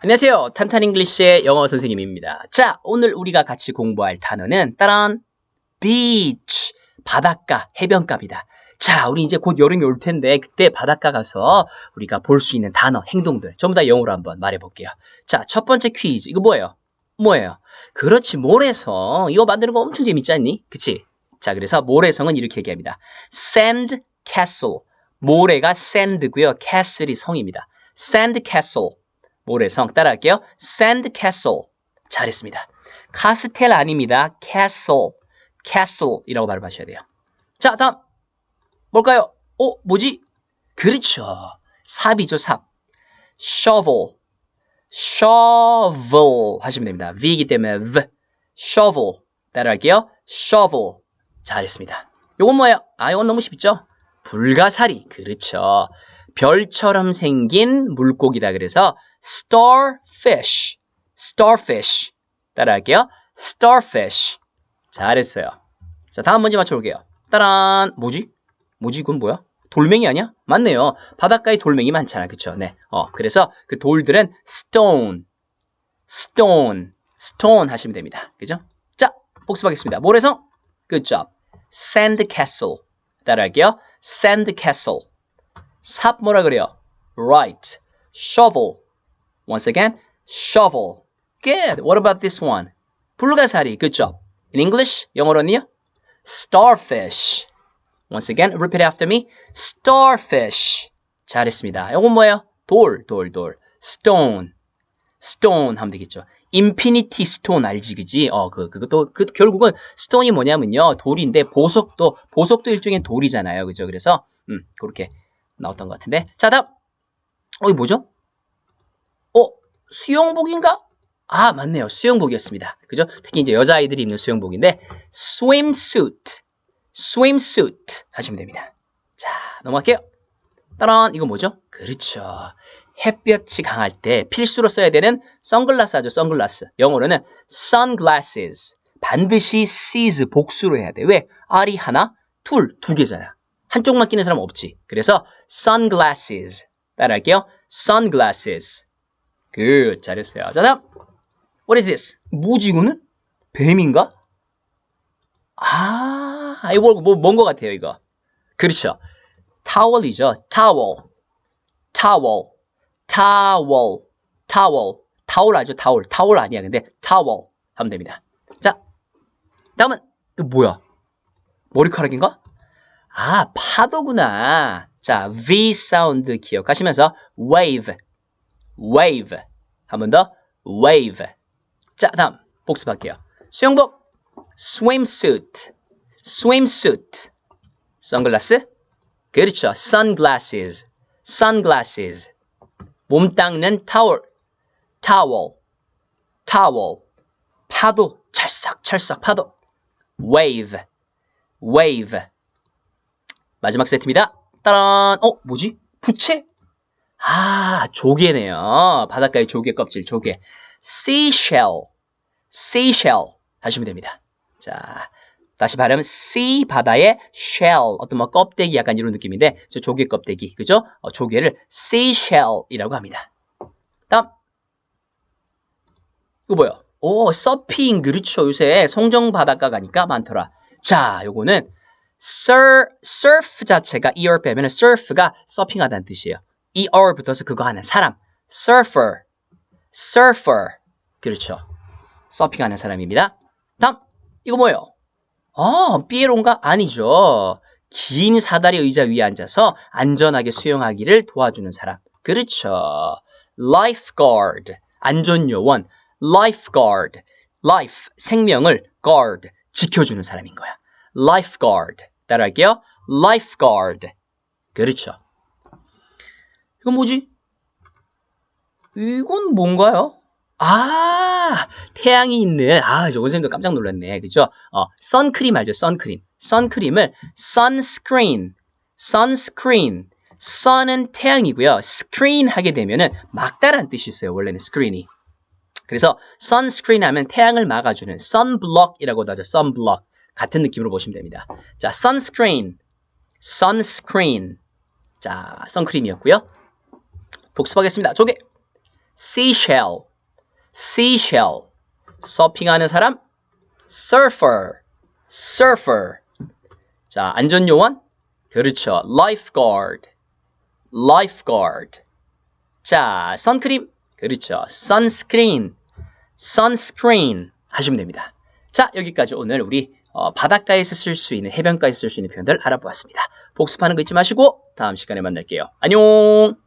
안녕하세요. 탄탄 잉글리시의 영어 선생님입니다. 자, 오늘 우리가 같이 공부할 단어는 따란 beach 바닷가, 해변가입니다. 자, 우리 이제 곧 여름이 올 텐데 그때 바닷가 가서 우리가 볼 수 있는 단어, 행동들 전부 다 영어로 한번 말해 볼게요. 자, 첫 번째 퀴즈. 이거 뭐예요? 뭐예요? 그렇지, 모래성. 이거 만드는 거 엄청 재밌지 않니? 그치? 자, 그래서 모래성은 이렇게 얘기합니다. sand castle. 모래가 sand고요. castle이 성입니다. sand castle. 모래성 따라할게요. sand castle. 잘했습니다. 카스텔 아닙니다. castle. castle이라고 발음하셔야 돼요. 자, 다음. 뭘까요? 어, 뭐지? 그렇죠. 삽이죠, 삽. shovel. shovel 하시면 됩니다. V이기 때문에 V. shovel. 따라할게요. shovel. 잘했습니다. 요건 뭐예요? 아, 이건 너무 쉽죠? 불가사리. 그렇죠. 별처럼 생긴 물고기다 그래서 starfish. starfish. 따라할게요. starfish. 잘했어요. 자, 다음 문제 맞춰볼게요. 따란, 뭐지? 뭐지? 이건 뭐야? 돌멩이 아니야? 맞네요. 바닷가에 돌멩이 많잖아. 그쵸? 네. 어, 그래서 그 돌들은 stone, stone, stone 하시면 됩니다. 그죠? 자, 복습하겠습니다. 모래성. Good job. sand castle. 따라할게요. sand castle. 삽 뭐라 그래요? right. shovel. Once again, shovel. Good. What about this one? 불가사리. Good job. In English, 영어로는요? starfish. Once again, repeat after me. starfish. 잘했습니다. 이건 뭐예요? 돌, 돌, 돌. stone. stone 하면 되겠죠. infinity stone 알지, 그지? 어, 그, 그것도, 그, 결국은 stone이 뭐냐면요. 돌인데 보석도, 보석도 일종의 돌이잖아요. 그죠? 그래서, 음, 그렇게 나왔던 것 같은데. 자, 다음. 어, 이 뭐죠? 어, 수영복인가? 아, 맞네요. 수영복이었습니다. 그죠? 특히 이제 여자아이들이 입는 수영복인데, swimsuit. swimsuit 하시면 됩니다. 자, 넘어갈게요. 따란, 이거 뭐죠? 그렇죠. 햇볕이 강할 때 필수로 써야 되는 선글라스 하죠, 선글라스. 영어로는 sunglasses. 반드시 sees 복수로 해야 돼. 왜? R이 하나, 둘, 두 개잖아. 한쪽만 끼는 사람 없지. 그래서 sunglasses. 따라할게요. sunglasses. 굿, 잘했어요. 자, 다음. What is this? 뭐지, 이거는? 뱀인가? 아, 이거 뭐, 뭔 것 같아요, 이거. 그렇죠. 타월이죠. 타월. 타월. 타월. 타월. 타월 알죠? 타월. 타월 아니야. 근데 타월 하면 됩니다. 자, 다음은 이거 뭐야? 머리카락인가? 아, 파도구나. 자, V 사운드 기억하시면서 wave. wave. 한 번 더. wave. 자, 다음 복습할게요. 수영복 swimsuit. swimsuit. 선글라스? 그렇죠. sunglasses. sunglasses. 몸 닦는 타월. towel. towel. 파도. 찰싹찰싹 파도. wave. wave. 마지막 세트입니다. 따란. 어, 뭐지? 부채? 아, 조개네요. 바닷가의 조개 껍질, 조개. seashell. seashell 하시면 됩니다. 자, 다시 발음 sea 바다의 shell 어떤 뭐 껍데기 약간 이런 느낌인데 저 조개 껍데기 그죠? 어, 조개를 seashell이라고 합니다. 다음 이거 뭐요? 오 서핑 그렇죠 요새 송정 바닷가 가니까 많더라. 자 요거는 sur, surf 자체가 er 빼면 surf가 서핑하다는 뜻이에요. er 붙어서 그거 하는 사람 surfer surfer 그렇죠. 서핑하는 사람입니다. 다음 이거 뭐예요? 아, 삐에론가? 아니죠. 긴 사다리 의자 위에 앉아서 안전하게 수영하기를 도와주는 사람. 그렇죠. lifeguard, 안전요원. lifeguard, life, 생명을 guard, 지켜주는 사람인 거야. lifeguard. 따라할게요. lifeguard. 그렇죠. 이건 뭐지? 이건 뭔가요? 아, 태양이 있는, 아, 저건 선생님도 깜짝 놀랐네. 그죠? 어, 선크림 알죠? 선크림. 선크림을 sunscreen, sunscreen. sun은 태양이고요. screen 하게 되면은 막다란 뜻이 있어요. 원래는 screen이. 그래서 sunscreen 하면 태양을 막아주는 sunblock이라고도 하죠. sunblock. 같은 느낌으로 보시면 됩니다. 자, sunscreen, sunscreen. 자, 선크림이었고요. 복습하겠습니다. 조개. seashell, seashell. 서핑하는 사람, surfer, surfer. 자, 안전요원, 그렇죠. lifeguard, lifeguard. 자, 선크림, 그렇죠. sunscreen, sunscreen 하시면 됩니다. 자, 여기까지 오늘 우리 어, 바닷가에서 쓸 수 있는, 해변가에서 쓸 수 있는 표현들 알아보았습니다. 복습하는 거 잊지 마시고 다음 시간에 만날게요. 안녕!